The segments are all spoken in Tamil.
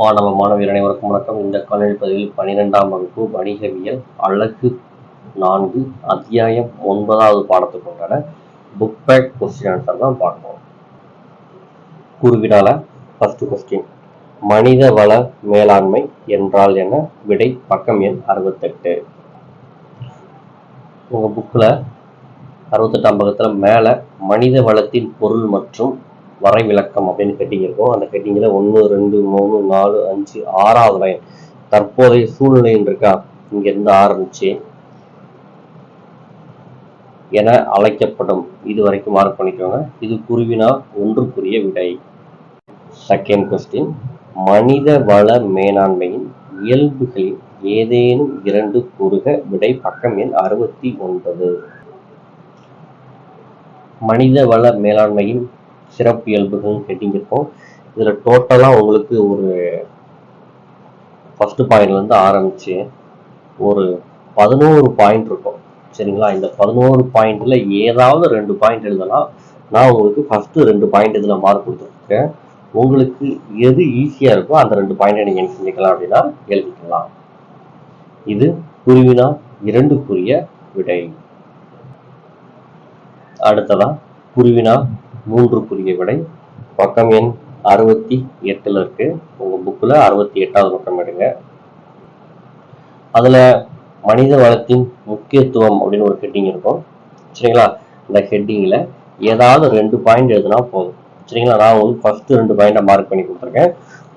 மாணவ மாணவியர் அனைவருக்கும் வணக்கம். இந்த காலநிலை பதிவில் பனிரெண்டாம் வகுப்பு வணிகவியல் அழகு நான்கு அத்தியாயம் ஒன்பதாவது பாடத்துக்கு உண்டான புக் பேக் கொஸ்டின் ஆன்சர் தான் பார்ப்போம். குறுவிடால ஃபர்ஸ்ட் கொஸ்டின் மனித வள மேலாண்மை என்றால் என்ன? விடை பக்கம் எண் அறுபத்தெட்டு. உங்கள் புக்கில் அறுபத்தெட்டாம் பக்கத்தில் மேலே மனித வளத்தின் பொருள் மற்றும் வரைவிலக்கம் அப்படின்னு ஹெட்டிங் இருக்கும். அந்த ஹெட்டிங்கில் ஒன்று ரெண்டு மூணு நாலு அஞ்சு ஆறாவது லைன் தற்போதைய சூழ்நிலைன்னு இருக்கா? இங்கேருந்து ஆரம்பிச்சு என அழைக்கப்படும். இது வரைக்கும் மார்க் பண்ணிக்கோங்க. இது குருவினா ஒன்றுக்குரிய விடை. செகண்ட் கொஸ்டின் மனித வள மேலாண்மையின் இயல்புகளில் ஏதேனும் இரண்டு கூறுக விடை பக்கம் எண் அறுபத்தி ஒன்பது. மனித வள மேலாண்மையின் சிறப்பு இயல்புகள் ஹெட்டிங் இருக்கும் இதில் டோட்டலாக உங்களுக்கு ஒரு ஃபஸ்ட்டு பாயிண்ட்லேருந்து ஆரம்பித்து ஒரு பதினோரு பாயிண்ட் இருக்கும். சரிங்களா? இந்த பதினோரு பாயிண்டில் ஏதாவது ரெண்டு பாயிண்ட் எழுதலாம் நான் உங்களுக்கு ஃபஸ்ட்டு ரெண்டு பாயிண்ட் இதில் மார்க் கொடுத்துருக்கேன். உங்களுக்கு எது ஈஸியாக இருக்கோ அந்த ரெண்டு பாயிண்டை நீங்கள் என்ன செஞ்சுக்கலாம் அப்படின்னா எழுதிக்கலாம். இது குருவினா இரண்டுக்குரிய விடை. அடுத்ததான் குருவினா மூன்று மூன்றுக்குரிய விடை. பக்கம் எண் அறுபத்தி எட்டில் இருக்கு. உங்கள் புக்கில் அறுபத்தி எட்டாவது பக்கம் எடுங்க. அதில் மனித வளத்தின் முக்கியத்துவம் அப்படின்னு ஒரு ஹெட்டிங் இருக்கும். சரிங்களா? இந்த ஹெட்டிங்கில் ஏதாவது ரெண்டு பாயிண்ட் எழுதுனா போதும். சரிங்களா? நான் உங்களுக்கு ஃபஸ்ட்டு ரெண்டு பாயிண்டை மார்க் பண்ணி கொடுத்துருக்கேன்.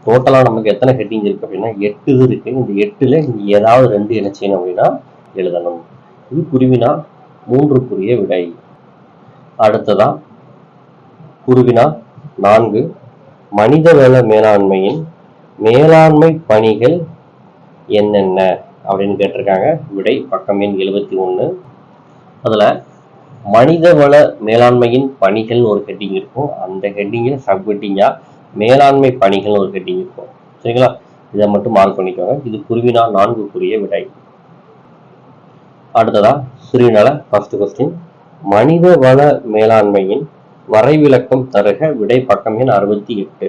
டோட்டலாக நமக்கு எத்தனை ஹெட்டிங் இருக்குது அப்படின்னா எட்டு இது இருக்குது இந்த எட்டில் நீங்கள் ஏதாவது ரெண்டு என்ன செய்யணும் அப்படின்னா எழுதணும். இது குருவினா மூன்றுக்குரிய விடை. அடுத்ததாக குருவினா நான்கு மனிதவள மேலாண்மையின் மேலாண்மை பணிகள் என்னென்ன? அப்படின்னு கேட்டிருக்காங்க. விடை பக்கம் எண் எழுபத்தி ஒன்று அதில் மனிதவள மேலாண்மையின் பணிகள்னு ஒரு ஹெட்டிங் இருக்கும். அந்த ஹெட்டிங்கில் சப் ஹெட்டிங்காக மேலாண்மை பணிகள்னு ஒரு ஹெட்டிங் இருக்கும். சரிங்களா? இதை மட்டும் மார்க் பண்ணிக்கோங்க. இது குருவினா நான்குக்குரிய விடை. அடுத்ததா சிறுநல ஃபஸ்ட்டு கொஸ்டின் மனித வள மேலாண்மையின் வரைவிலக்கம் தருக விடை பக்கம் எண் அறுபத்தி எட்டு.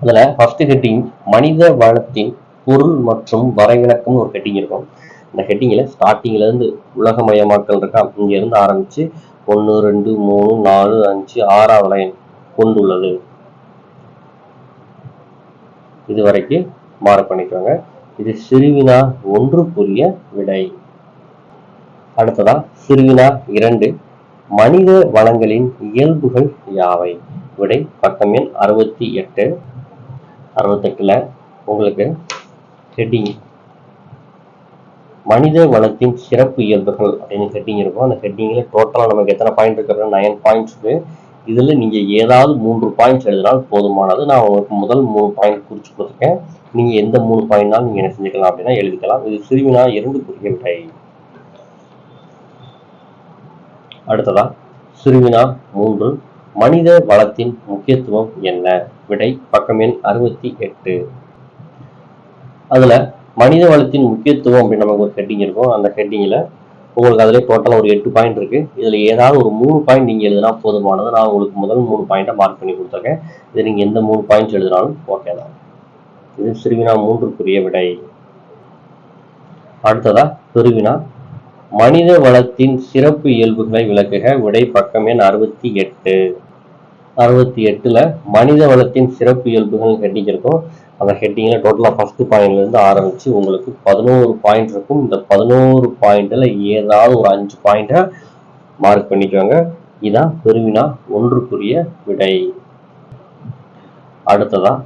அதுல ஃபர்ஸ்ட் ஹெட்டிங் மனித வளத்தின் பொருள் மற்றும் வரைவிலக்கம் ஒரு ஹெட்டிங் இருக்கும். இந்த ஹெட்டிங்கில் ஸ்டார்டிங்ல இருந்து உலகமயமாக்கல் இருக்கா? இங்க இருந்து ஆரம்பிச்சு ஒன்று ரெண்டு மூணு நாலு அஞ்சு ஆறாவது லைன் கொண்டுள்ளது. இது வரைக்கும் மார்க் பண்ணிக்கோங்க. இது சிறுவினா ஒன்றுக்குரிய விடை. அடுத்ததா சிறுவினா இரண்டு மனித வளங்களின் இயல்புகள் யாவை? விடை பக்கம் எண் அறுபத்தி எட்டு அறுபத்தெட்டுல உங்களுக்கு ஹெட்டிங். மனித வளத்தின் சிறப்பு இயல்புகள் அப்படின்னு ஹெட்டிங் இருக்கும். அந்த ஹெட்டிங்கில் டோட்டலாக நமக்கு எத்தனை பாயிண்ட் இருக்கிறது நயன் பாயிண்ட்ஸ் இருக்கு. இதில் நீங்கள் ஏதாவது மூன்று பாயிண்ட்ஸ் எழுதினால் போதுமானது. நான் உங்களுக்கு முதல் மூணு பாயிண்ட் குறித்து கொடுத்துருக்கேன். நீங்கள் எந்த மூணு பாயிண்ட்னாலும் நீங்கள் என்ன செஞ்சுக்கலாம் அப்படின்னா எழுதிக்கலாம். இது சிறுவினா இரண்டு குறிய விடை அடுத்ததா சிறுவினா மூன்று மனித வளத்தின் முக்கியத்துவம் என்ன? விடை பக்கம் எண் அறுபத்தி எட்டு. அதுல மனித வளத்தின் முக்கியத்துவம் அப்படின்னு நமக்கு ஒரு ஹெட்டிங் இருக்கும். அந்த ஹெட்டிங்கில் உங்களுக்கு அதிலே டோட்டலாக ஒரு எட்டு பாயிண்ட் இருக்கு. இதில் ஏதாவது ஒரு மூணு பாயிண்ட் நீங்கள் எழுதினா போதுமானது. நான் உங்களுக்கு முதல் மூணு பாயிண்ட்டை மார்க் பண்ணி கொடுத்துருக்கேன். இது நீங்கள் எந்த மூணு பாயிண்ட்ஸ் எழுதினாலும் ஓகே தான். இது சிறுவினா மூன்றுக்குரிய விடை. அடுத்ததா பெருவினா மனித வளத்தின் சிறப்பு இயல்புகளை விளக்குக. விடை பக்கம் எண் அறுபத்தி எட்டு. அறுபத்தி எட்டுல மனித வளத்தின் சிறப்பு இயல்புகள் ஹெட்டிங் இருக்கும். அந்த ஹெட்டிங்கில் டோட்டலாக ஃபர்ஸ்ட் பாயிண்ட்லேருந்து ஆரம்பித்து உங்களுக்கு பதினோரு பாயிண்ட் இருக்கும். இந்த பதினோரு பாயிண்டில் ஏதாவது ஒரு அஞ்சு பாயிண்ட்டை மார்க் பண்ணிக்கோங்க. இதான் பெருவினா ஒன்றுக்குரிய விடை. அடுத்ததா?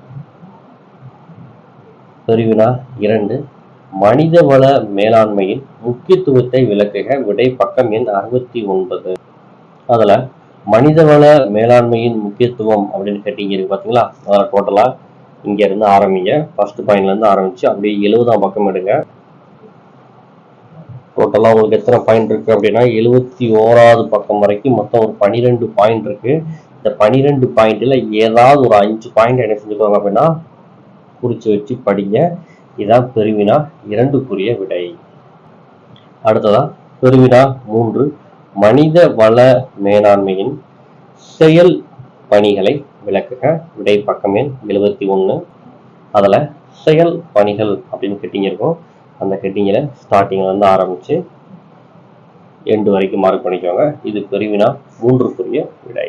பெருவினா இரண்டு. மனித வள மேலாண்மையின் முக்கியத்துவத்தை விளக்குக. விடை பக்கம் எண் அறுபத்தி ஒன்பது. அதில் மனிதவள மேலாண்மையின் முக்கியத்துவம் அப்படின்னு கேட்டீங்க இருக்கு பார்த்தீங்களா அதில் டோட்டலாக இங்க இருந்து ஆரம்பிங்க ஃபர்ஸ்ட் பாயிண்ட்ல இருந்து ஆரம்பிச்சு அப்படியே எழுபதாம் பக்கம் எடுங்க. டோட்டலாக உங்களுக்கு எத்தனை பாயிண்ட் இருக்கு அப்படின்னா எழுபத்தி ஓராவது பக்கம் வரைக்கும் மொத்தம் ஒரு பன்னிரெண்டு பாயிண்ட் இருக்கு. இந்த பன்னிரெண்டு பாயிண்ட்ல ஏதாவது ஒரு அஞ்சு பாயிண்ட் என்ன செஞ்சுக்கோங்க அப்படின்னா குறிச்சு வச்சு படிங்க. இதான் பெருவினா இரண்டுக்குரிய விடை. அடுத்ததா பெருவினா மூன்று மனித வள மேலாண்மையின் செயல் பணிகளை விளக்குக. விடை பக்கமே எழுபத்தி ஒன்று அதில் செயல் பணிகள் அப்படின்னு ஹெட்டிங் இருக்கும். அந்த கெட்டிங்கில் ஸ்டார்டிங்கில் வந்து ஆரம்பித்து எண்டு வரைக்கும் மார்க் பண்ணிக்கோங்க. இது பெருவினா மூன்றுக்குரிய விடை.